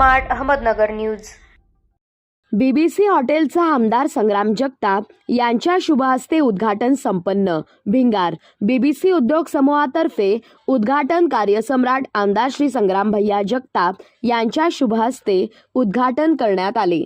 Smart Ahmednagar news. BBC हॉटेलचा आमदार संग्राम जगताप यांच्या शुभहस्ते उद्घाटन संपन्न. भिंगार बीबीसी उद्योग समूहातर्फे उद्घाटन कार्यसम्राट आमदार श्री संग्राम भैया जगताप यांच्या शुभहस्ते उद्घाटन करण्यात आले.